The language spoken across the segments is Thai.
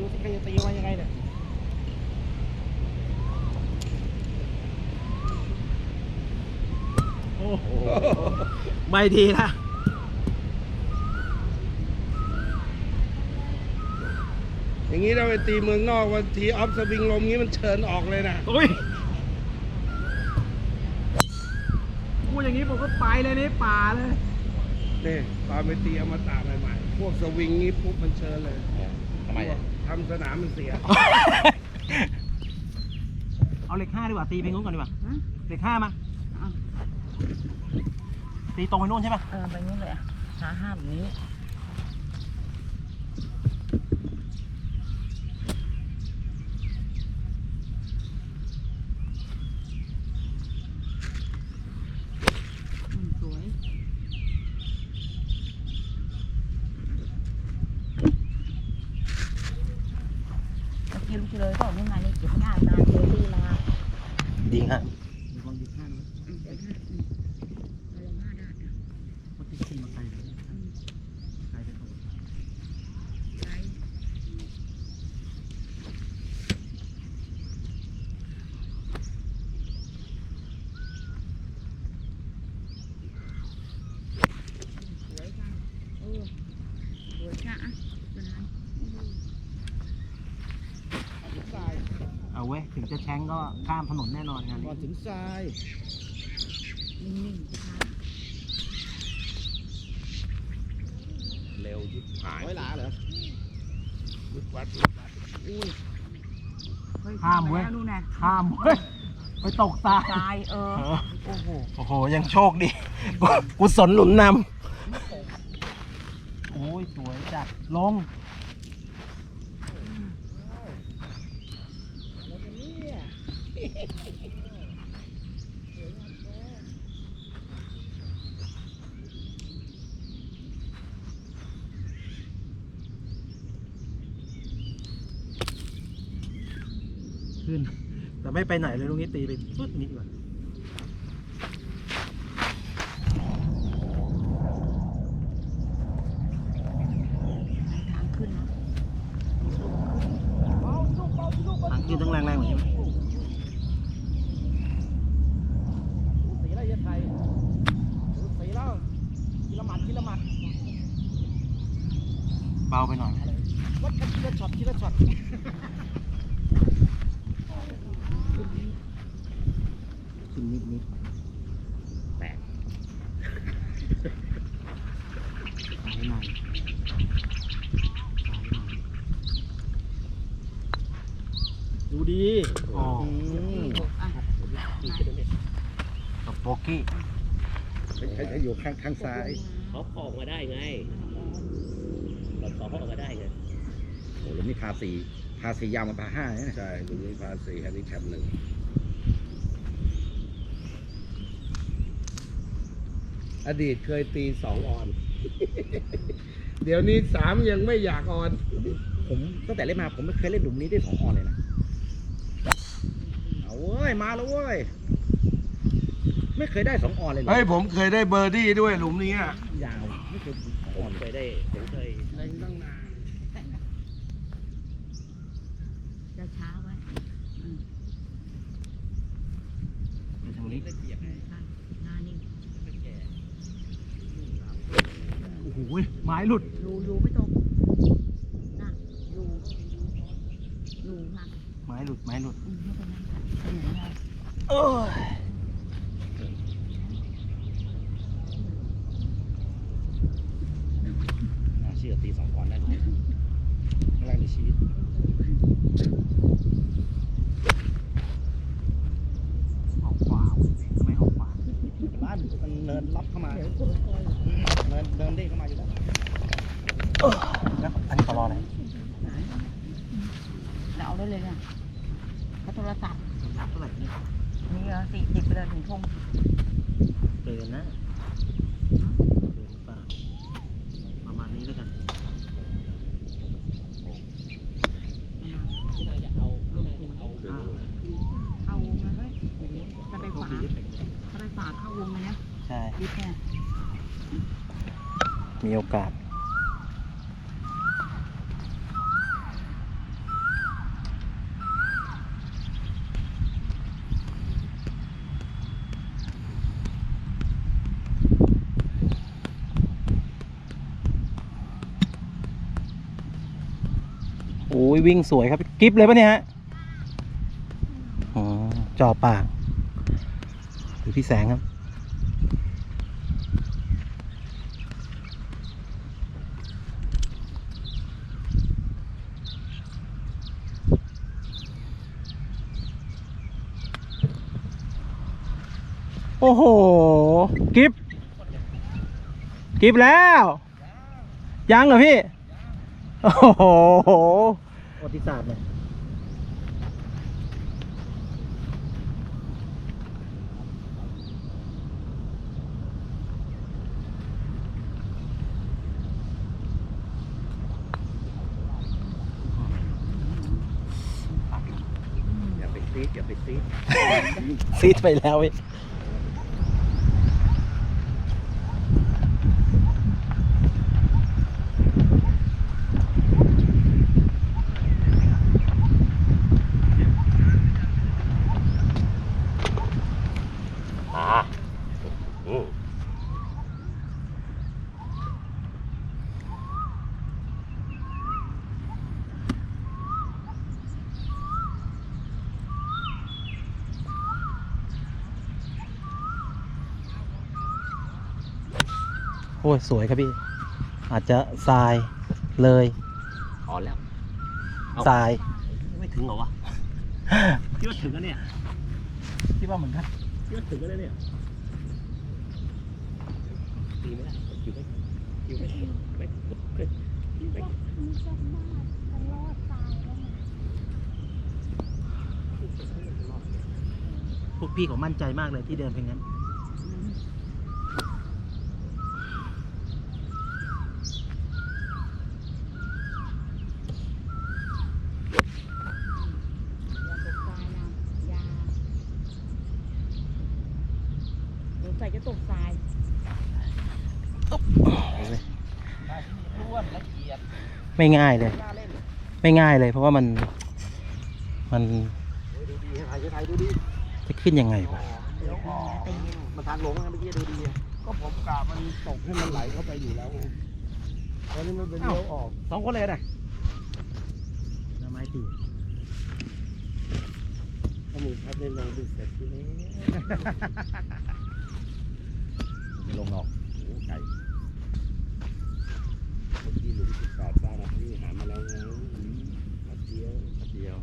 ดูสิใครจะตีมายังไงเนี่ยโอ้โหไม่ดีนะอย่างนี้เราไปตีเมืองนอกวันทีออฟสวิงลมงี้มันเชิญออกเลยนะโอ้ยพูดอย่างนี้ผมก็ไปเลยนี่ป่าเลยนี่ตอนไปตีอมตะใหม่ๆพวกสวิงนี้ปุ๊บมันเชิญเลยทำไมอะ ทำสนามมันเสีย เอาเหล็กห้าดีกว่าตีเพลงนู้นก่อนดีกว่าฮะ เหล็กห้ามาเอาตีตรงไปนู่นใช่ปะเออไปนู้นเลยอะขาห้ามนี้ อืมสวยเมื่อกี้ลูกเฉลยบอกนี่มานี่เก็บหน้าตาเจอที่ลา ดีฮะ เดี๋ยวลองดิห้านะ อืมเดี๋ยวห้าอืมเอาลงห้าด้านนะ ว่าตีตีมาไกลเลย อืม ไกลไปก่อน ไกลสวยจังเออสวยจ้ะอะตัวนั้นอืม เอาเว้ยถึงจะแช้งก็ข้ามถนนแน่นอนงานก่นี้อนถึงทรายนิ่งๆช้าเร็วยิบหายร้อยหลาเหรอวัดวัดวัดอุ้ยเฮ้ยข้ามเว้ยไปแล้วนู่นน่ะข้ามเว้ยไปตกทรายตายเออ โอ้โห โอ้โห ยังโชคดีกุศลหนุนนโอ้ยสวยจัดลง ขึ้น แต่ ไม่ไปไหนเลยตรงนี้ตีไปปึ๊ดนิดก่อน ทางขึ้นนะ ทางขึ้นต้องแรงๆเหมือนใช่ไหม สีอะไรยะไทยสีแล้วกิละหมัดกิละหมัด เบาไปหน่อย วัดกันทีละช็อตทีละช็อต ขึ้นนิดนิดำแปลก ซ้ายหน่อยซ้ายหน่อยดูดีอ๋อ อะ กับโบกี้ ให้อยู่ ข้างข้างซ้าย เขาออกมาได้ไงเราสอบเขาออกมาได้ไงโอ้โหแล้วนี่พาสีพาสียาวมาพาห้าเนี่ยใช่ตรงนี้พาสีแฮนดิแคปหนึ่งอดีตเคยตีสองออน เดี๋ยวนี้สามยังไม่อยากออน ผมตั้งแต่เล่นมาผมไม่เคยเล่นหลุมนี้ได้สองออนเลยนะ เอาเว้ย มาแล้วเว้ย ไม่เคยได้สองออนเลยเหรอเฮ้ยผมเคยได้เบอร์ดี้ด้วยหลุมนี้อะยาวไม่เคยสองผออมนเคยได้ผมเคยเล่นตั้งนานจะช้าไว้อืมไปทางนี้ ใช่หน้านิ่งโอ้โหไม้หลุดอยู่อยู่ไม่ตกน่ะอยู่อยู่ค่ะไม้หลุด ไม้หลุด อืมไม่เป็นไรค่ะอยู่ได้เอ้ย น่าเชื่อ ตีสองออนได้เลยครั้งแรกในชีวิต ออกขวาเว้ยทำไมออกขวา บ้านมันเนินล็อกเข้ามา เนินเนินเด้งเข้ามาอยู่แล้ว แล้วอันนี้ขอรอหน่อย เราเอาได้เลยเนี่ยเขาโทรศัพท์ รับเท่าไหร่เนี่ย นี่เหรอสี่สิบไปเลยถึงทุ่ง เกินนะเกินหรือเปล่าประมาณนี้แล้วกัน เอา อ่า เข้าวงเลยเฮ้ยถ้าไป โชค ฝา ดีที่เป็น ถ้าไปฝาเข้าวงเลยนะ ใช่ ดิบเนี่ย มีโอกาส โอ้ย วิ่งสวยครับกิฟเลยปะเนี่ยฮะอ๋อจอปากดูพี่แสงครับ โอ้โห กิฟกิฟแล้ว ยังเหรอพี่ โอ้โห ประวัติศาสตร์เนี่ยอย่าไปซีดอย่าไปซีด ซีดไปแล้วเว้ย อ้ยสวยครับพี่ อาจจะทรายเลยอ่อนแล้วทราย ไม่ถึงเหรอวะคิดว่าถึงแล้วเนี่ยคิดว่าเหมือนกันคิดว่าถึงแล้วเนี่ยตีไม่ได้อยู่ไม่อยู่ไม่ไม่ไม่ไม่พวกพี่เขามั่นใจมากเลยที่เดินเพลงนั้น อย่าตกทรายนะอย่าสงสัยจะตกทราย ไม่ง่ายเลย ไม่ง่ายเลย เพราะว่ามันมันดูดีถ่ายถ่ายดูดีจะขึ้นยังไงวะเดี๋ยวก็มันทางลงนะเมื่อกี้ดูดีก็ผมกะมันตกให้มันไหลเข้าไปอยู่แล้วไงตอนนี้มันเป็นเลี้ยวออกสองคนเลยนะน้ำไม้ตีถ้ามึงพัดได้ลงดูเสร็จทีนี้ไม่ลงหรอกโอ้ไก่เมื่อกี้หลุมสิบแปดสร้างที่หามาแล้วไงพัดเดียวเดียว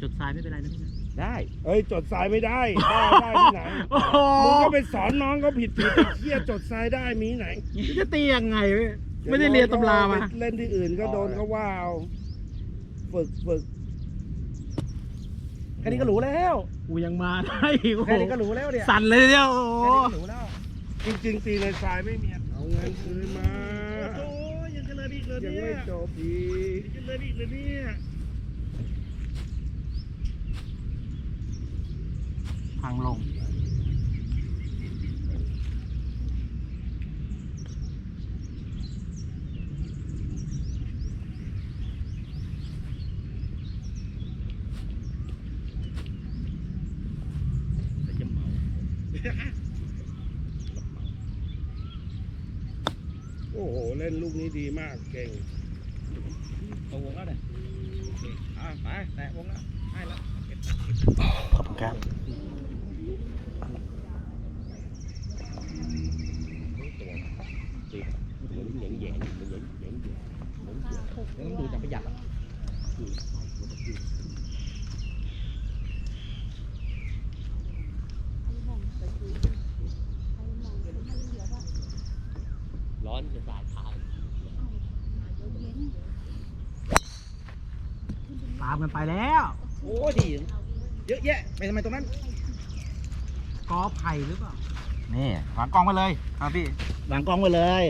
จดทรายไม่เป็นไรนะพี่นะได้ เอ้ย จดทรายไม่ได้ได้ได้ที่ไหนโอ้โหมึงก็ไปสอนน้องเขาผิดผิดไอ้เที่ยจดทรายได้มีไหนจะตียังไงเว้ยไม่ได้เรียนตำรามาเล่นที่อื่นก็โดนเขาว่าเอาฝึกฝึกแค่นี้ก็รู้แล้วกูยังมาได้อีกโอ้โหแค่นี้ก็รู้แล้วเนี่ยสั่นเลยเนี่ยโอ้โหแค่นี้ก็รู้แล้ว จริงๆตีในทรายไม่มีเอา เงินคืนมาโอ้ยยังจะเลยอีกเลยยังเนี่ยไม่จบอีกยังจะเลยอีกเลยเนี่ยทางลง แต่จะเมา โอ้โหเล่นลูกนี้ดีมากเก่ง ตัววงแล้วเนี่ยอะไปแตะวงแล้วให้แล้ว ขอบคุณครับ เหมือนเหยียงแหยงเหมือนเหยียงแหยงเหยียงเหมือนเห ยียงแล้วมันดูจะประหยัดร้อนจะสายทายตามกันไปแล้ว โอ้ดี เยอะแยะไปทำไมตรงนั้นกอไผ่หรือเปล่า นี่วางกล้องไปเลยครับพี่วางกล้องไปเลย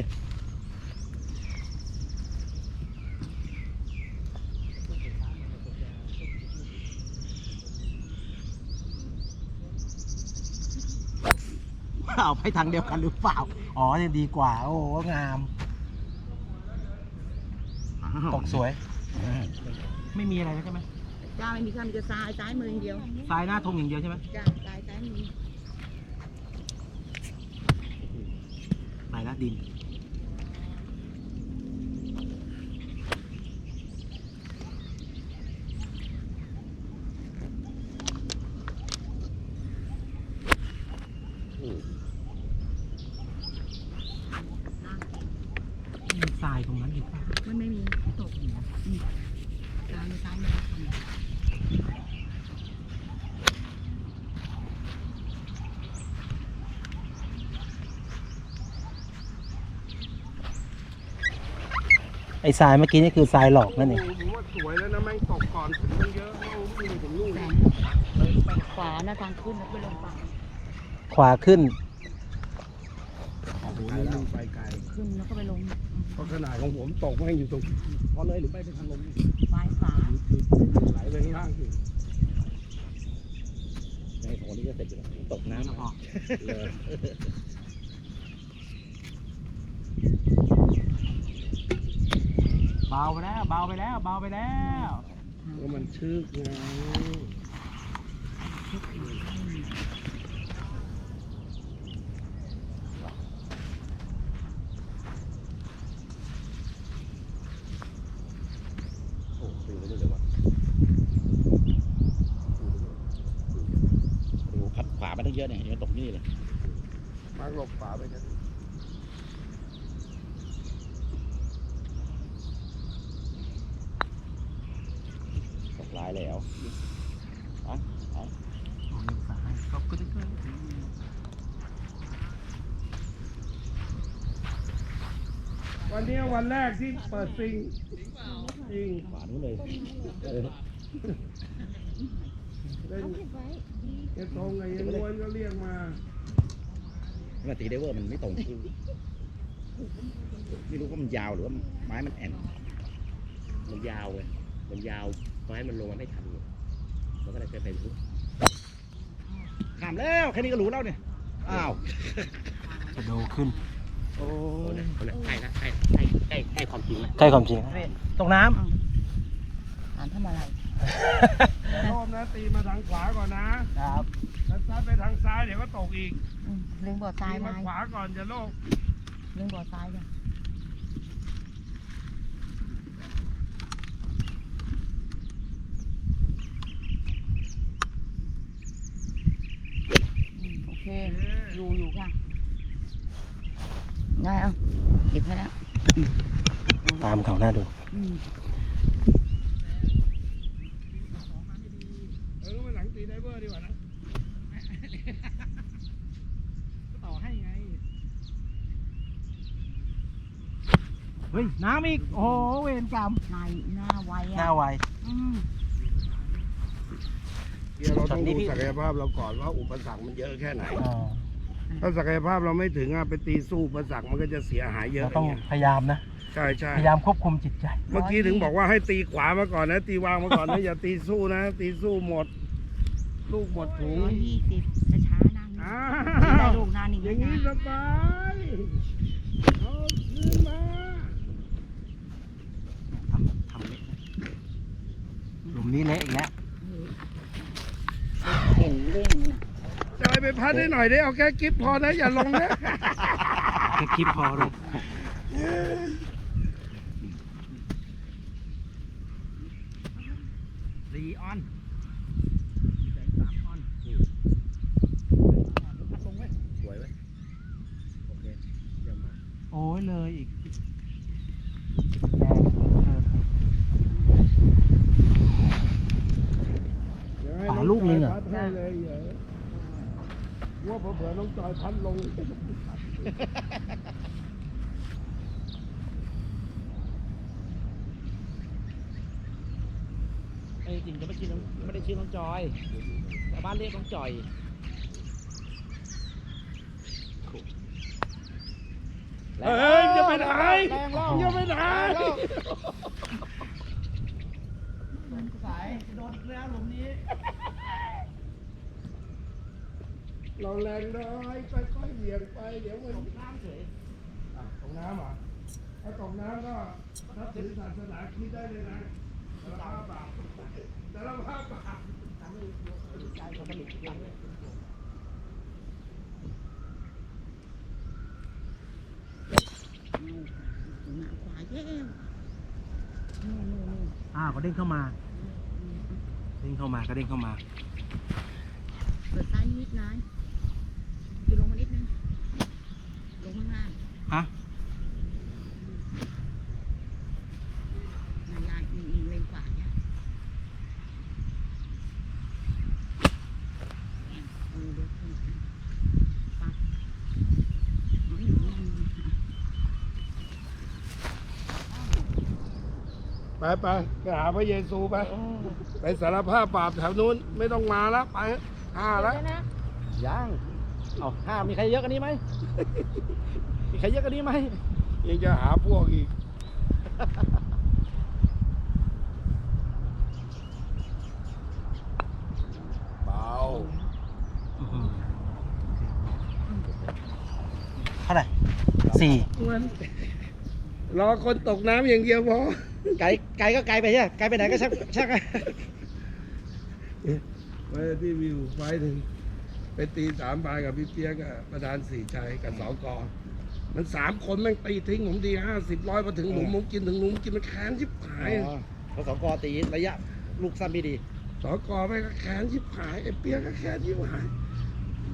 เอาไปทางเดียวกันหรือเปล่า อ๋อเนี่ยดีกว่า โอ้โหงาม ตกสวย ไม่มีอะไรแล้วใช่ไหม จ้าไม่มีข้ามีแต่ทรายซ้ายมืออย่างเดียวทรายหน้าทงอย่างเดียวใช่ไหมจ้าทรายซ้ายมือไปแล้วดิน ไอ้ทรายเมื่อกี้นี่คือทรายหลอกนั่นเองผมว่าสวยแล้วนะแม่งตกก่อนถึงมันเยอะแม่งวิ่งถึงนู่นแสงไปขวาหน้าทางขึ้นแล้วไปลงฝั่งขวาขึ้นโอ้โหนี่ลงไปไกลขึ้นแล้วก็ไปลงเพราะขนาดของผมตกแม่งอยู่ตรงพอเลยหรือไปไปทางลงปลายฝาไหลไปข้างล่างสิไอ้ของคนนี้ก็เสร็จอยู่แล้วตกน้ำออกเลยเบาไปแล้วเบาไปแล้วเบาไปแล้วว่ามันชึกไงโอ้ฟิวไปเรื่อยเลยวะดูขับขวามาตั้งเยอะเนี่ยยังตกนี่เลยมาหลบฝาไปกัน ตกลายแล้วเอ๋ออ๋อ วันนี้วันแรกที่เปิดซิงจริงขวานเลยเล่นเอตรงไงยังวลก็เรียกมามาตีเดเวอร์มันไม่ตรงไม่รู้ว่ามันยาวหรือว่าไม้มันแอนมันยาวไงมันยาวไม้มันลงมาไม่ทันมันก็เลยเป็นเป็นทุกข้ามแล้วแค่นี้ก็รู้แล้วเนี่ยอ้าวจะดูขึ้น โอ้คนยนะคนนะใกล้ละใกล้ใกล้ใกล้ใกล้ความจริงละใกล้ความจริงตกน้อ่านทำอะไรแต่รอบนะตีมาทางขวาก่อนนะำครับแล้วซัดไปทางซ้ายเดี๋ยวก็ตกอีกอืมเล็งบ่อทรายตีไว้มาขวาก่อนจะโลกเล็งบ่อทรายกันอืมโอเค อยู่อยู่ค่ะ ได้เอาเก็บให้แล้วตามเขาหน้าดูอืมเออมาหลังตีไดเวอร์ดีกว่านะต่อให้ไงเฮ้ย น้ำอีก โอ้โหเวรกรรมหน้าหน้าไวหน้าอะไว อืมเดี๋ยวเราต้องตอนนี้ดูพี่ศักยภาพเราก่อนว่าอุปสรรคมันเยอะแค่ไหนอ่า ถ้าศักยภาพเราไม่ถึงอะไปตีสู้อุปสรรคมันก็จะเสียหายเยอะเราต้องย่างเงี้ยพยายามนะ ใช่ใช่พยายามควบคุมจิตใจ เมื่อกี้ถึงบอกว่าให้ตีขวามาก่อนนะ ตีวางมาก่อนนะ อย่าตีสู้นะ ตีสู้หมด ลูกหมดถุงร้อยยี่สิบช้าๆนั่งอ้าได้วลูกหน้านิ่งอย่างนี้สบายเอาขึ้นมาทำทำเละหลุมนี้เละอีกแล้ว เห็นเร่งนะ จอยไป พัดได้หน่อยได้เอาแค่กิ๊บพอนะอย่าลงนะ แค่คลิปพอลง สี่ออนสวยไหมโอเคเยี่ยมมาก โอ้ยเลยอีก เดี๋ยวให้ ป่า น้อง ลูกนึง จ อะ ยพัดให้เลยเดี๋ยวว่าเผื่อๆน้องจอยพัดลง ไอ้จริงจะไม่ชื่อน้องไม่ได้ ชื่อน้องจอยชาวบ้านเรียกน้องจอยเฮ้ยจะไปไหนจะไปไหนสายโดนอีกแล้วหลุมนี้ เราแรงน้อยค่อยๆเหวี่ยงไป เดี๋ยวมันน้ำเฉยตกน้ำเหรอะถ้าตกน้ำก็นับถือศาสนาคิดได้เลยนะสารภาพบาป สารภาพบาปขวาเย้นู่นนู่นนู่นอ่าก็เด้งเข้ามา เด้งเข้ามาก็เด้งเข้ามา เปิดซ้ายนิดนะอยู่ลงมานิดนึง ลงข้างล่างฮะ นายๆอิงอิงเลนขวาเนี่ยเออเดี๋ยวขึ้นปั๊บเอาอีกนิดนึง ไปไปไปหาพระเยซูไป ไปสารภาพบาปแถวนู้นไม่ต้องมาแล้วไปห้าแล้วยังเอาห้ามีใครเยอะกว่านี้ไหม มีใครเยอะกว่านี้ไหมยังจะหาพวกอีกเบาเท่าไหร่สี่ รอคนตกน้ำอย่างเดียวพอ ไกลไกลก็ไกลไปใช่ไหมไกลไปไหนก็ชักชักไว้ที่วิวไฟหนึ่งไปตีสามบายกับพี่เปียกอะประธานสี่ชัยกับสอกอมันสามคนแม่งตีทิ้งผมดีห้าสิบร้อยพอถึงหลุมผมกินถึงหลุมกินมันแค้นชิบหายอ๋อพอสองกอตีระยะลูกสั้นไม่ดี สอกอไม่งก็แค้นชิบหายไอ้เปียกก็แค้นชิบหาย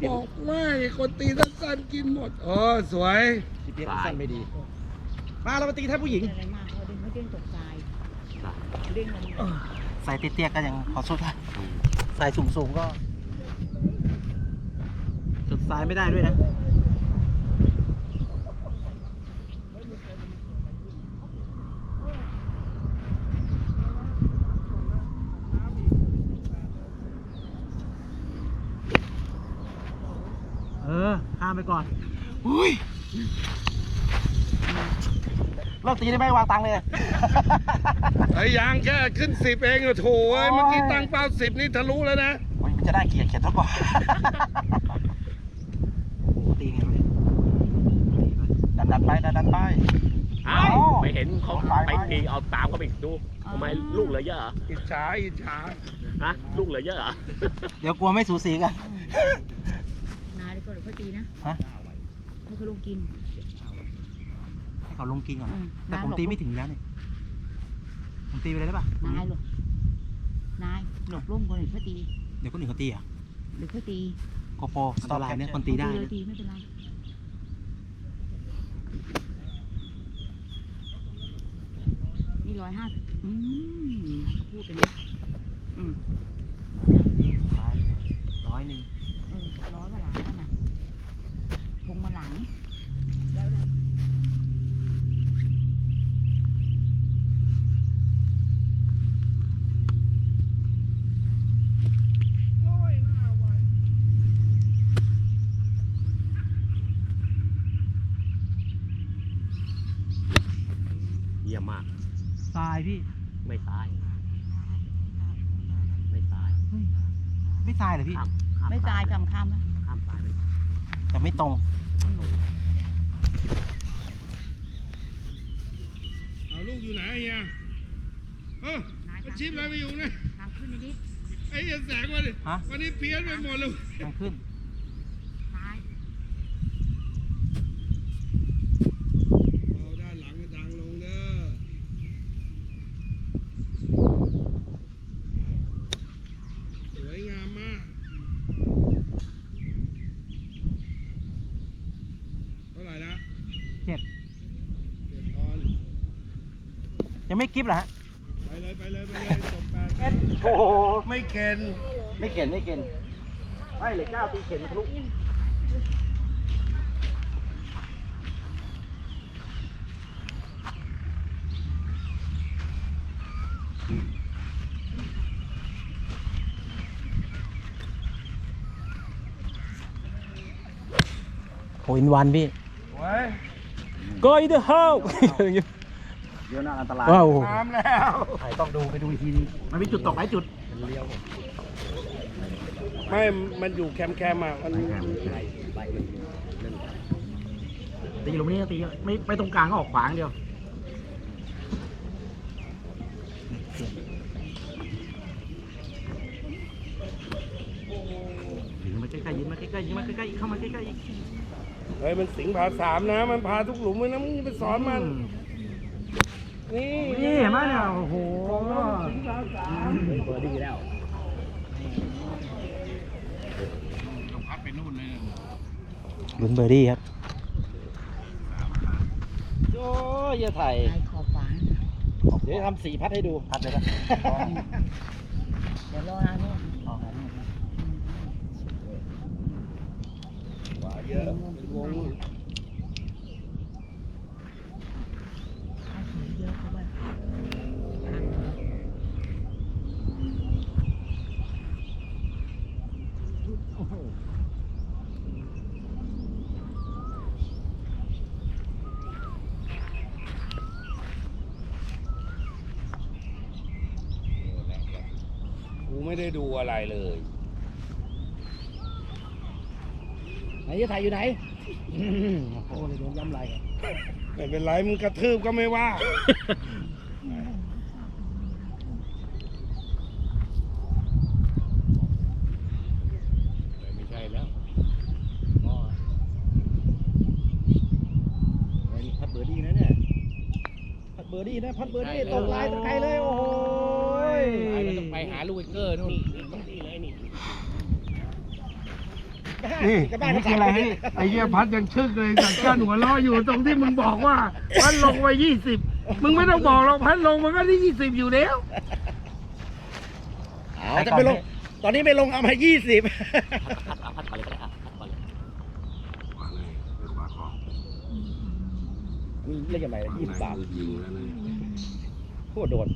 บอกว่าไอ้คนตีสั้นๆกินหมดเออสวยที่เพียงสั้นไม่ดี มาเรามาตีแทบผู้หญิง อะไรมากเขาเด้งเขาเด้งตกทรายเด้งลงใส่เตี้ยๆก็ยังพอสุดได้ใส่สูงๆก็สุดซ้ายไม่ได้ด้วยนะ เออข้ามไปก่อน อุ้ย เลิกตีได้ไหมวางตังค์เลย ไอ้ยางแค่ขึ้นสิบเองอะโถเอ้ย เมื่อกี้ตั้งเป้าสิบนี่ทะลุแล้วนะโอ้ยมันจะได้เกียรติเขียนเท่าก่อนโอ้โหตีไงวะเนี่ยดันดันไปดันดันไป อ้าวเอ้าไม่เห็นเขาไปไปไปทีเอาตามเขาไปดูทำไมลูกเหลือเยอะเหรออิจฉาอิจฉาฮะลูกเหลือเยอะเหรอเดี๋ยวกลัวไม่สูสีกัน นายเดี๋ยวก็เดี๋ยวเขาตีนะฮะให้เขาลงกินให้ เขาลงกินก่อนอืมแต่ผมนายหลบตีไม่ถึงแล้วเนี่ยผมตีไปเลยได้ปะนายหลบนายหลบร่มคนอื่นเขาตีเดี๋ยวคนอื่นเขาตีอะหรือเขาตีโกโปรอันตรายเนี่ยคนตีได้เลนะยตีไม่เป็นไรนี่ร้อยห้าอืมเขาพูดเป็นนะอืมร้อยหนึ่งเออร้อยกว่าหลังนั่นน่ะพงมาหลัง เยี่ยมมาก ทราย พี่ ไม่ตาย ไม่ตายไม่ทรายเหรอพี่ ข้ามข้ไม่ตายกำข้ามนะข้ามตายไปแต่ไม่ตรง เอาลูกอยู่ไหนไอ้เฮียเออมาชิปอะไรไปอยู่เนี่ยทางขึ้นนิดไอ้เฮียแสงมาดิฮะ วันนี้เพี้ยนไปหมดเลยทางขึ้น ซ้าย เอาด้านหลังก็ทางลงเด้อสวยงามมากเท่าไหร่นะ เจ็ด เจ็ดออน ยัง ไม่กิฟต์เหรอฮะไปเลยไปเลยไปเลยจบแปดโอ้โหไม่เข็นไม่เข็นไม่เข็นไม่เหล็กเก้าตีเข็นมันทะลุโอ้อินวันพี่ไว้ go in the house เดี๋ยวน่าอันตรายว้าวน้ำแล้วใครต้องดูไปดูอีกทีนึงมันมีจุดตกหลายจุดไม่ มันอยู่แคมแคมๆอะมันตีลงนี้ตีไม่ไปตรงกลางก็ออกขวางเดียวยิงมาใกล้ๆยิงมาใกล้ๆยิงมาใกล้ๆเข้ามาใกล้ๆอีกเฮ้ยมันสิงพาสามนะ มันพาทุกหลุมเลยนะมึงไปสอนมัน นี่นี่เห็นไหมเนี่ยโอ้โหสิงพาสามเบอร์ดี้แล้วต้องพัดไปนู่นเลยนะลุ้นเบอร์ดี้ครับโอ้ยอย่าถ่ายนายขอบฝาเดี๋ยวทำสีพัดให้ดู พัดเลยนะเดี๋ยวรอนะเนี่ยขวาเยอะเป็นวง ให้สีเยอะเขาว่าทาง ไม่ได้ดูอะไรเลยไหนจะถ่ายอยู่ไหนอืมโอ้โหเลยโดนย้ำไหลไม่เป็นไรมึงกระทืบก็ไม่ว่า ไม่ใช่แล้วอ๋อเฮ้ยพัดเบอร์ดี้นะเนี่ย พัดเบอร์ดี้นะ พัดเบอร์ดี้ตกลายตะไคร้เลยโอ้โหย เกอร์นู่นนี่นี่เลยนี่นี่กลับบ้านนี่คืออะไรให้ไอ้เหี้ยพัดยังชึกเลยจากก้านหัวล้ออยู่ตรงที่มึงบอกว่าพัดลงไปยี่สิบมึงไม่ต้องบอกเราพัดลงมันก็ที่ยี่สิบอยู่แล้วเอาจะไปลง ตอนนี้ไม่ลงเอามายี่สิบพัดเอาพัดก่อนเลยก็ได้อะพัดก่อนเลยเรียกยังไงยี่สิบบาทโคตรโดน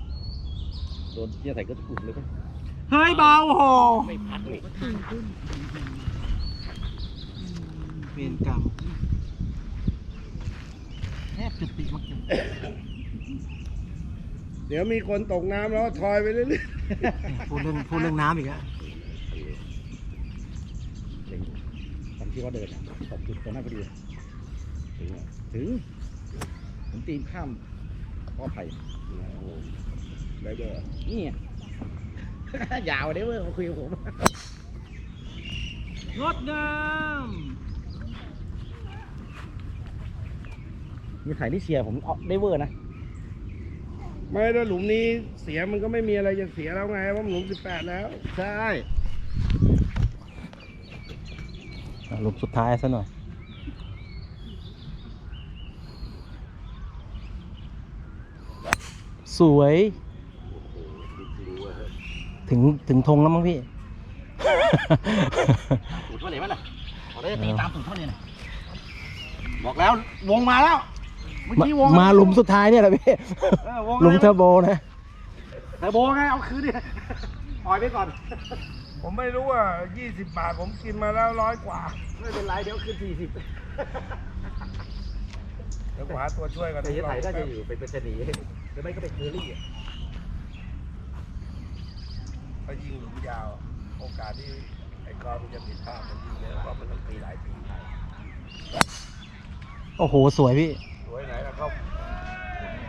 โดนเนี่ยใส่ก็ถูกเลย เฮ้ยเบาโหไม่พัดนี่เวรกรรมแทบจุติมาเกิดเดี๋ยวมีคนตกน้ำแล้วทอยไปเรื่อยพูดเรื่องพูดเรื่องน้ำอีกแล้วถึงตอนที่ว่าเดินอะตบจุดตรงหน้าพอดีถึงอะถึงผมตีนข้ามข้อไผ่ๆได้ด้วยนี่ไง ยาวเด้อเว้ยมาคุยกับผมงดงามนี่ถ่ายที่เชียร์ผมเอาได้เวอร์นะ ไม่ถ้าหลุมนี้เสียมันก็ไม่มีอะไรจะเสียแล้วไงเพราะมันหลุมสิบแปดแล้ว ใช่หลุมสุดท้ายซะหน่อย สวย ถึงถึงธงแล้วมั้งพี่ สูตรเท่าไหร่มั้ยล่ะขอได้ตีตามสูตรเท่านี้นะบอกแล้ววงมาแล้วเมื่อมากี้วงมาหลุมสุดท้ายเนี่ยแหละพี่ เออวงหลุมเทอร์โบนะ เทอร์โบไงเอาคืนดิปล่อยไปก่อน ผมไม่รู้ว่ายี่สิบบาทผมกินมาแล้วร้อยกว่า ไม่เป็นไรเดี๋ยวคืนสี่สิบเดี๋ยวผมหาตัวช่วยกันแต่ยังไถ่น่าจะอยู่เป็นเป็นชนีหรือไม่ก็เป็นเคอรี่อะ ถ้ายิงหลุมยาว โอกาสที่ไอ้กอล์ฟมันจะผิดพลาดมันยิงเยอะเพราะมันต้องตีหลายปีไทยโอ้โห สวยพี่ สวยไหนแล้วเขา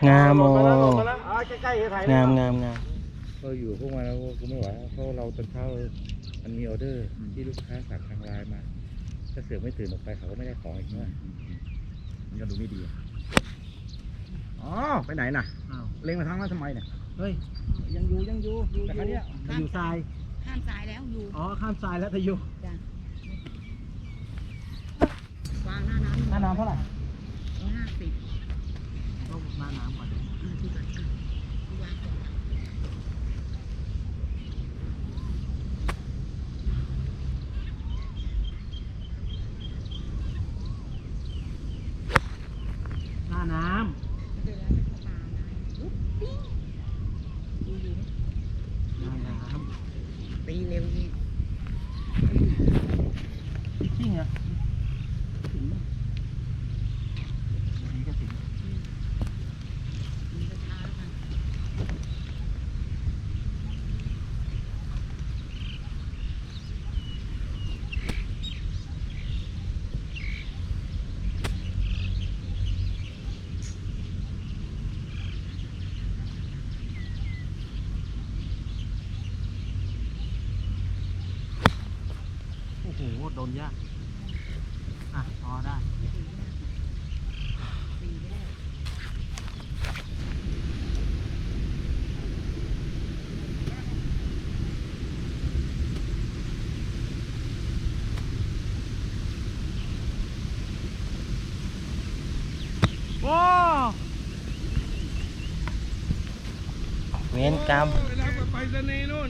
งามโอ้ลงมาแล้วลงมาแล้วอ่าใกล้ๆถ่ายงามงามงามก็อยู่พวกมาแล้วก็ไม่ไหวเพราะเราตอนเช้ามันมีออเดอร์ที่ลูกค้าสั่งทางไลน์มา ถ้าเสือกไม่ตื่นออกไปเขาก็ไม่ได้ของอีกด้วยมันก็ดูไม่ดีอะอ๋อไปไหนน่ะอ้าวเล็งมาทางนั้นทำไมเนี่ย เฮ้ย ยังอยู่ยังอยู่แต่ครั้งนี้ยอยู่ทราย ข้ามสายแล้วอยู่อ๋อ ข้ามทรายแล้วทะยุจ้ะวางหน้าน้ำหน้าน้ำเท่าไหร่ร้อยห้าสิบ ต้องหน้าน้ำก่อน อ่าที่ก่อนอะที่วางก่อน หน้าน้ ไม่เป็นไรไม่เข้าป่านะอุ๊บปิ๊งดูอยู่นะำหน้าน้ ตีเร็วนี่ำจริงเหรอถึงมั้ยนี่ก็ถึง มันจะช้าแล้วกัน โอ้โห โด นยากอะพอได้ตีไปแล้วโอ้เวรกรรม เวลาไปสนีย์นู่น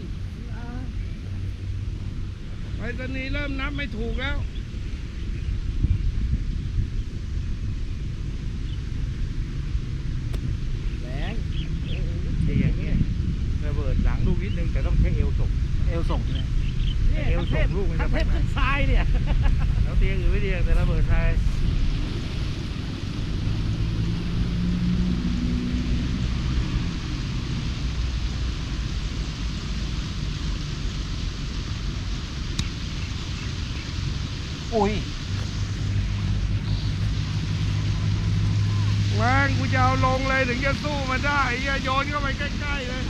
ไปสนีย์เริ่มนับไม่ถูกแล้ว แรงไอ้อย่างเงี้ยระเบิดหลังลูกนิดนึงแต่ต้องใช้เอวส่ง เอวส่งใช่ไหม เอวส่งลูกมันจะไป เทพ ไหน ขึ้นทรายเนี่ย แล้วเตียงอื่นไม่เตียงแต่ระเบิดไทย อุ้ยแม่งกูจะเอาลงเลยถึงจะสู้มันได้ไอ้เหี้ยโยนเข้าไปใกล้ๆเลย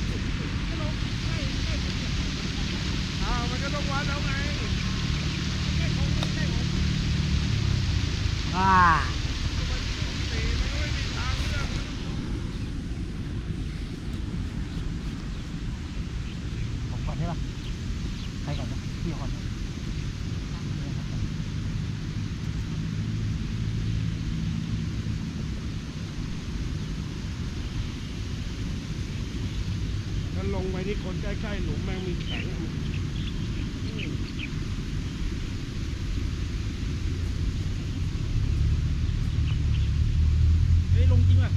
อ้าวมันก็ต้องวัดแล้วไงอ่า ตีมันก็ไม่มีทางเลือก ผมก่อนใช่ปะใครก่อนนะพี่ก่อนนะ ถ้าลงไป นี่คนใกล้ๆหลุมแม่งมีแข็งเฮ้ยลงจริงอะ